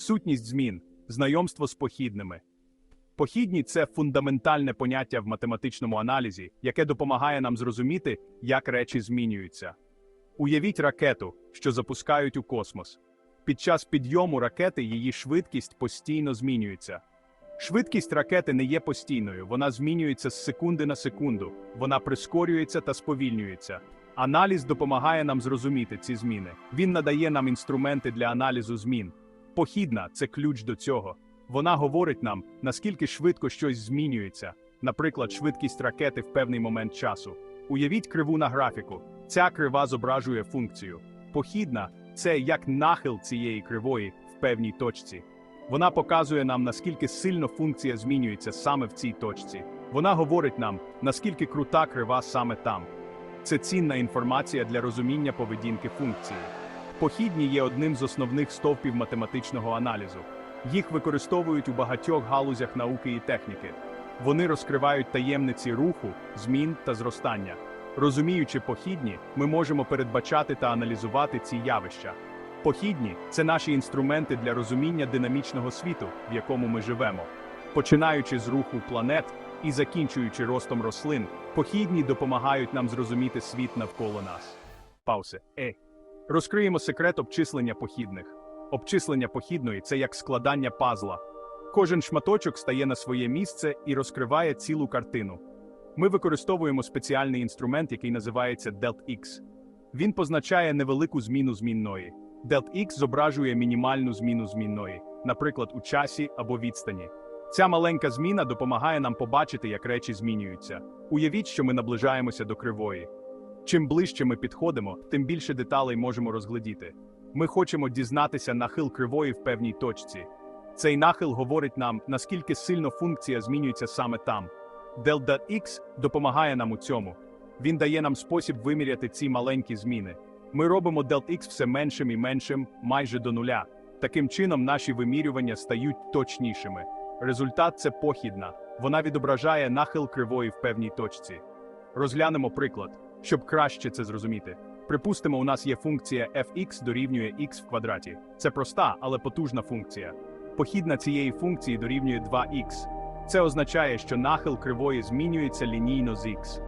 Сутність змін, знайомство з похідними. Похідні це фундаментальне поняття в математичному аналізі, яке допомагає нам зрозуміти, як речі змінюються. Уявіть ракету, що запускають у космос. Під час підйому ракети її швидкість постійно змінюється. Швидкість ракети не є постійною, вона змінюється з секунди на секунду, вона прискорюється та сповільнюється. Аналіз допомагає нам зрозуміти ці зміни. Він надає нам інструменти для аналізу змін. Похідна це ключ до цього. Вона говорить нам, наскільки швидко щось змінюється, наприклад, швидкість ракети в певний момент часу. Уявіть криву на графіку. Ця крива зображує функцію. Похідна це як нахил цієї кривої в певній точці. Вона показує нам, наскільки сильно функція змінюється саме в цій точці. Вона говорить нам, наскільки крута крива саме там. Це цінна інформація для розуміння поведінки функції. Похідні є одним з основних стовпів математичного аналізу. Їх використовують у багатьох галузях науки і техніки. Вони розкривають таємниці руху, змін та зростання. Розуміючи похідні, ми можемо передбачати та аналізувати ці явища. Похідні це наші інструменти для розуміння динамічного світу, в якому ми живемо. Починаючи з руху планет і закінчуючи ростом рослин, похідні допомагають нам зрозуміти світ навколо нас. Паусе. Е. Розкриємо секрет обчислення похідних. Обчислення похідної це як складання пазла. Кожен шматочок стає на своє місце і розкриває цілу картину. Ми використовуємо спеціальний інструмент, який називається DeltX. Він позначає невелику зміну змінної. DeltX зображує мінімальну зміну змінної, наприклад, у часі або відстані. Ця маленька зміна допомагає нам побачити, як речі змінюються. Уявіть, що ми наближаємося до кривої. Чим ближче ми підходимо, тим більше деталей можемо розглядіти. Ми хочемо дізнатися нахил кривої в певній точці. Цей нахил говорить нам, наскільки сильно функція змінюється саме там. Delta X допомагає нам у цьому. Він дає нам спосіб виміряти ці маленькі зміни. Ми робимо Delta X все меншим і меншим, майже до нуля. Таким чином, наші вимірювання стають точнішими. Результат це похідна. Вона відображає нахил кривої в певній точці. Розглянемо приклад, щоб краще це зрозуміти. Припустимо, у нас є функція fx дорівнює x в квадраті. Це проста, але потужна функція. Похідна цієї функції дорівнює 2x. Це означає, що нахил кривої змінюється лінійно з x.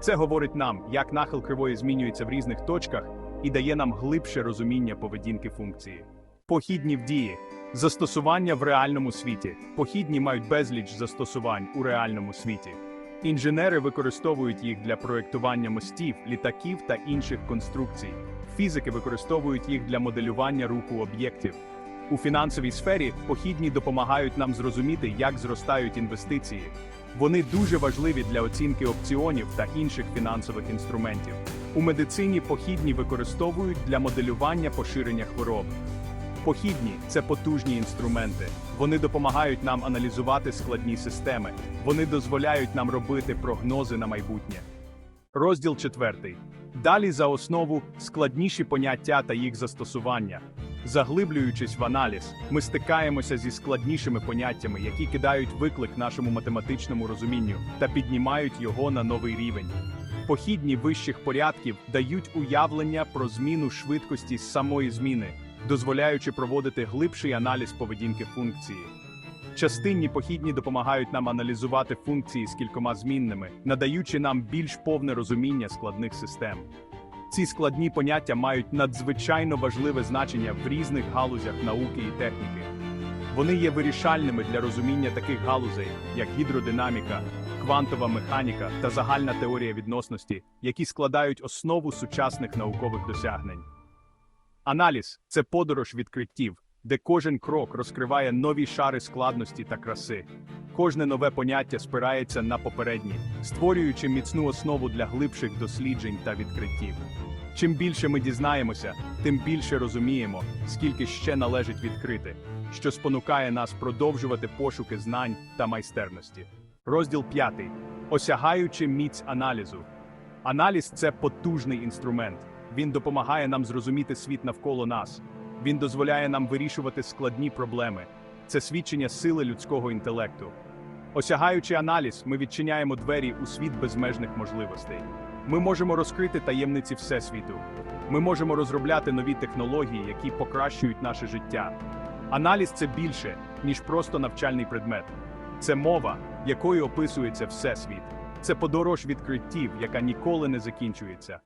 Це говорить нам, як нахил кривої змінюється в різних точках і дає нам глибше розуміння поведінки функції. Похідні в дії. Застосування в реальному світі. Похідні мають безліч застосувань у реальному світі. Інженери використовують їх для проєктування мостів, літаків та інших конструкцій. Фізики використовують їх для моделювання руху об'єктів. У фінансовій сфері похідні допомагають нам зрозуміти, як зростають інвестиції. Вони дуже важливі для оцінки опціонів та інших фінансових інструментів. У медицині похідні використовують для моделювання поширення хвороб. Похідні це потужні інструменти. Вони допомагають нам аналізувати складні системи. Вони дозволяють нам робити прогнози на майбутнє. Розділ четвертий. Далі за основу складніші поняття та їх застосування. Заглиблюючись в аналіз, ми стикаємося зі складнішими поняттями, які кидають виклик нашому математичному розумінню та піднімають його на новий рівень. Похідні вищих порядків дають уявлення про зміну швидкості самої зміни, дозволяючи проводити глибший аналіз поведінки функції. Частинні похідні допомагають нам аналізувати функції з кількома змінними, надаючи нам більш повне розуміння складних систем. Ці складні поняття мають надзвичайно важливе значення в різних галузях науки і техніки. Вони є вирішальними для розуміння таких галузей, як гідродинаміка, квантова механіка та загальна теорія відносності, які складають основу сучасних наукових досягнень. Аналіз це подорож відкриттів, де кожен крок розкриває нові шари складності та краси. Кожне нове поняття спирається на попередні, створюючи міцну основу для глибших досліджень та відкриттів. Чим більше ми дізнаємося, тим більше розуміємо, скільки ще належить відкрити, що спонукає нас продовжувати пошуки знань та майстерності. Розділ 5. Осягаючи міць аналізу. Аналіз це потужний інструмент. Він допомагає нам зрозуміти світ навколо нас. Він дозволяє нам вирішувати складні проблеми. Це свідчення сили людського інтелекту. Осягаючи аналіз, ми відчиняємо двері у світ безмежних можливостей. Ми можемо розкрити таємниці Всесвіту. Ми можемо розробляти нові технології, які покращують наше життя. Аналіз це більше, ніж просто навчальний предмет. Це мова, якою описується всесвіт. Це подорож відкриттів, яка ніколи не закінчується.